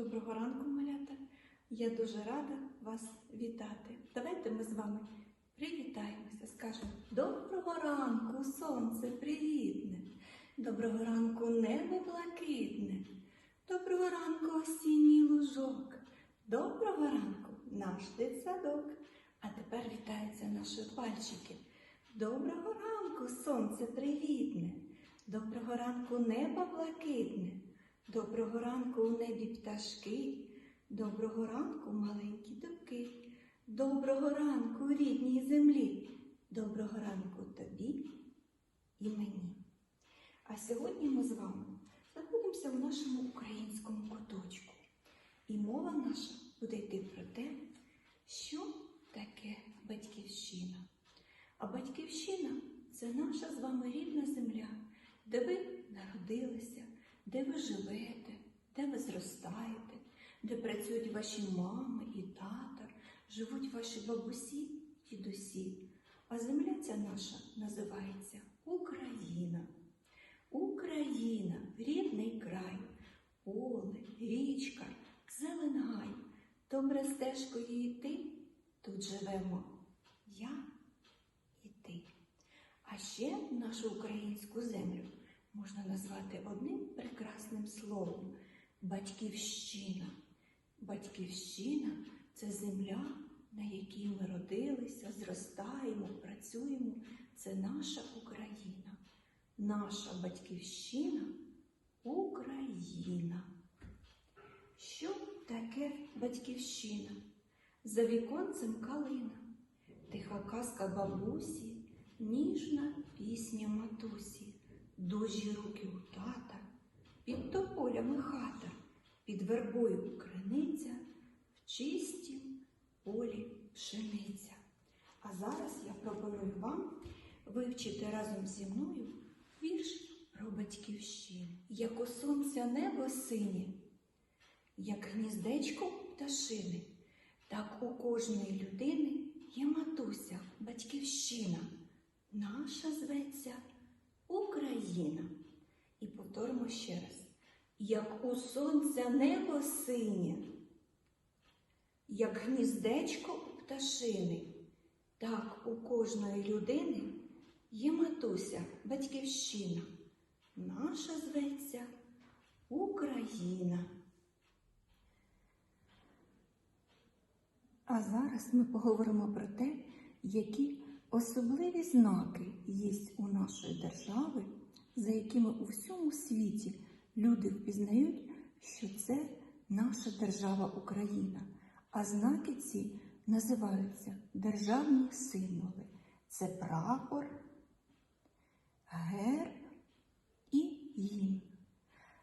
Доброго ранку, малята. Я дуже рада вас вітати. Давайте ми з вами привітаємося, скажемо доброго ранку, сонце привітне, доброго ранку, небо блакитне, доброго ранку, осінній лужок, доброго ранку, наш дитсадок. А тепер вітаються наші пальчики. Доброго ранку, сонце привітне, доброго ранку, небо блакитне. Доброго ранку у небі пташки, доброго ранку маленькі дубки, доброго ранку рідній землі, доброго ранку тобі і мені. А сьогодні ми з вами знаходимося в нашому українському куточку. І мова наша буде йти про те, що таке батьківщина. А батьківщина це наша з вами рідна земля, де ви народилися де ви живете, де ви зростаєте, де працюють ваші мами і тата, живуть ваші бабусі, дідусі. А земля ця наша називається Україна. Україна, рідний край, поле, річка, зелен гай. Добре стежкою йти, тут живемо я і ти. А ще нашу українську землю можна назвати одним прекрасним словом батьківщина. Батьківщина це земля, на якій ми родилися, зростаємо, працюємо. Це наша Україна. Наша батьківщина Україна. Що таке батьківщина? За віконцем калина, тиха казка бабусі, ніжна пісня матусі. Дужі руки у тата, під тополями хата, під вербою криниця, в чистім полі пшениця. А зараз я пропоную вам вивчити разом зі мною вірш про батьківщину. Як у сонця небо синє, як гніздечко пташини, так у кожної людини є матуся, батьківщина. Наша зветься. Україна. І повторимо ще раз. Як у сонця небо синє, як гніздечко у пташини, так у кожної людини є матуся, батьківщина. Наша зветься Україна. А зараз ми поговоримо про те, які Особливі знаки є у нашої держави, за якими у всьому світі люди впізнають, що це наша держава Україна. А знаки ці називаються державні символи. Це прапор, герб і гімн.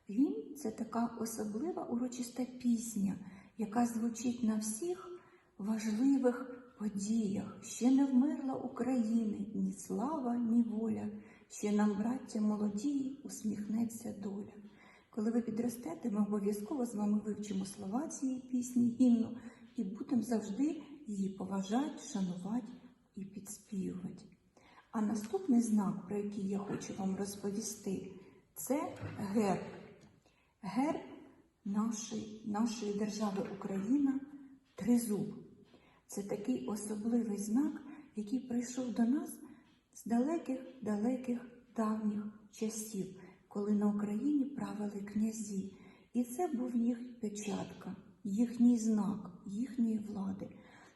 Гімн це така особлива урочиста пісня, яка звучить на всіх важливих подіях ще не вмерла України ні слава, ні воля, ще нам, браття молоді, усміхнеться доля. Коли ви підростете, ми обов'язково з вами вивчимо слова цієї пісні, гімну, і будемо завжди її поважати, шанувати і підспівувати. А наступний знак, про який я хочу вам розповісти, це герб. Герб нашої, нашої держави Україна тризуб. Це такий особливий знак, який прийшов до нас з далеких-далеких давніх часів, коли на Україні правили князі. І це був їх печатка, їхній знак, їхньої влади.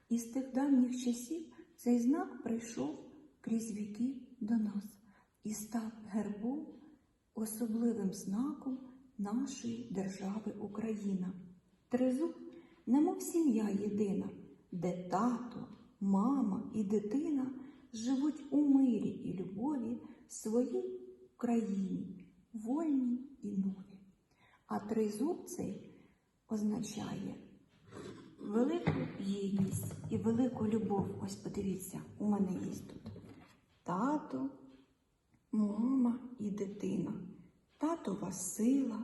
І з тих давніх часів цей знак прийшов крізь віки до нас і став гербом, особливим знаком нашої держави Україна. Тризуб, немов сім'я єдина де тато, мама і дитина живуть у мирі і любові в своїй країні, вольній і нові. А тризуб цей означає велику єдність і велику любов. Ось подивіться, у мене є тут тато, мама і дитина, татова сила,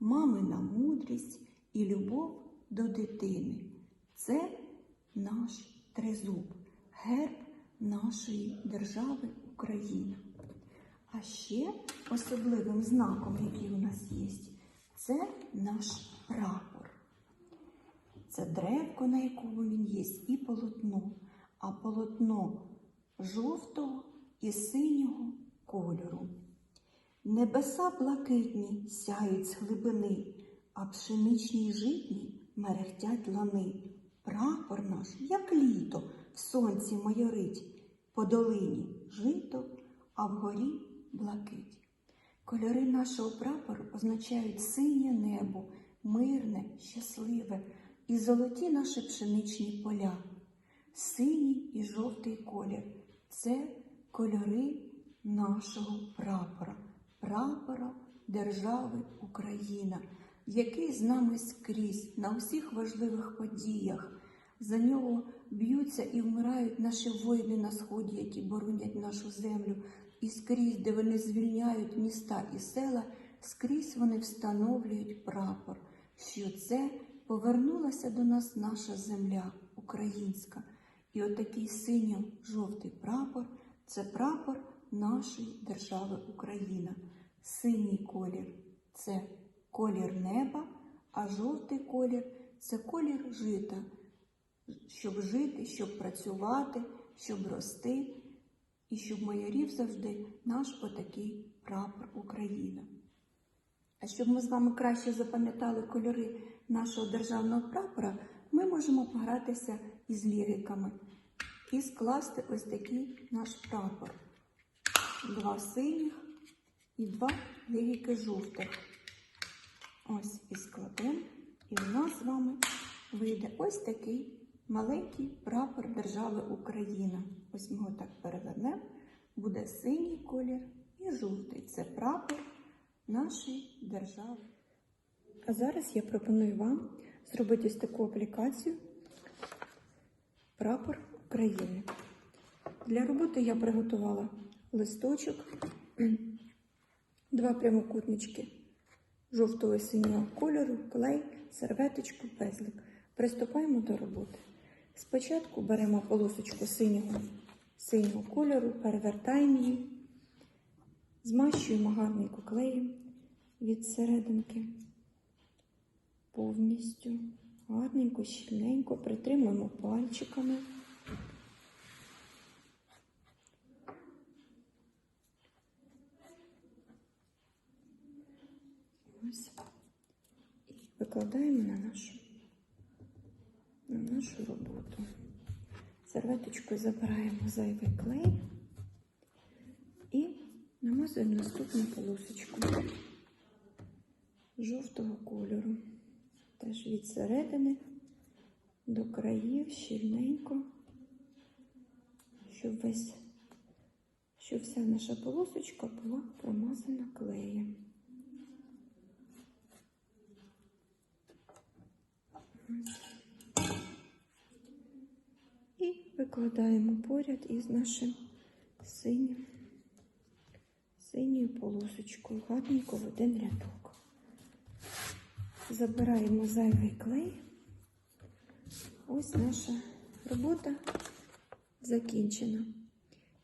мамина мудрість і любов до дитини. Це наш тризуб, герб нашої держави Україна. А ще особливим знаком, який у нас є, це наш прапор. це древко, на якому він є, і полотно. А полотно жовтого і синього кольору. Небеса блакитні сяють з глибини, а пшеничні житні мерехтять лани. Прапор наш, як літо, сонці майорить, по долині жито, а вгорі блакить. Кольори нашого прапору означають синє небо, мирне, щасливе і золоті наші пшеничні поля. Синій і жовтий колір це кольори нашого прапора, прапора держави Україна, який з нами скрізь на усіх важливих подіях. За нього б'ються і вмирають наші воїни на сході, які боронять нашу землю. І скрізь, де вони звільняють міста і села, скрізь вони встановлюють прапор, що це повернулася до нас наша земля українська. І отакий синьо-жовтий прапор це прапор нашої держави Україна. Синій колір це колір неба, а жовтий колір це колір жита, щоб жити, щоб працювати, щоб рости, і щоб майорів завжди наш отакий прапор Україна. А щоб ми з вами краще запам'ятали кольори нашого державного прапора, ми можемо погратися із ліриками і скласти ось такий наш прапор. Два синіх і два лірики жовтих. Ось і складемо, і в нас з вами вийде ось такий маленький прапор держави Україна. Ось ми його так перевернемо. Буде синій колір і жовтий. Це прапор нашої держави. А зараз я пропоную вам зробити ось таку аплікацію Прапор України. Для роботи я приготувала листочок, два прямокутнички жовтого і синього кольору, клей, серветочку, пезлик. Приступаємо до роботи. Спочатку беремо полосочку синього, синього кольору, перевертаємо її, змащуємо гарненько клеєм від серединки повністю. Гарненько, щільненько притримуємо пальчиками. Ось. І викладаємо на нашу, на нашу роботу. Серветочкою забираємо зайвий клей і намазуємо наступну полосочку жовтого кольору. Теж від середини до країв щільненько, щоб весь, щоб вся наша полосочка була промазана клеєм. І викладаємо поряд із нашим синім, синьою полосочкою, гарненько в один рядок. Забираємо зайвий клей. Ось наша робота закінчена.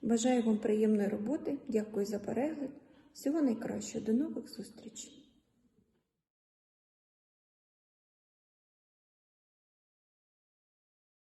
Бажаю вам приємної роботи. Дякую за перегляд. Всього найкращого. До нових зустрічей!